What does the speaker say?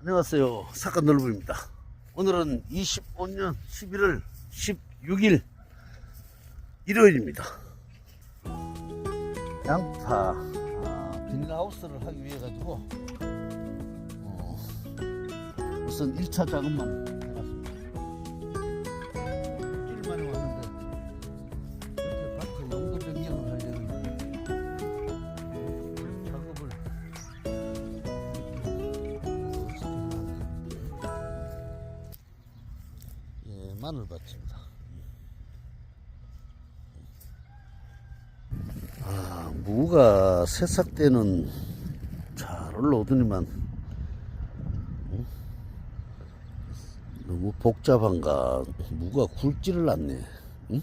안녕하세요. 사건 넓부입니다. 오늘은 25년 11월 16일 일요일입니다. 양파 아, 비닐하우스를 하기 위해 가지고 어, 우선 1차 작업만 예, 마늘밭입니다. 아, 무가 새싹 때는 잘 올라오더니만 응? 너무 복잡한가 무가 굵지를 않네. 응?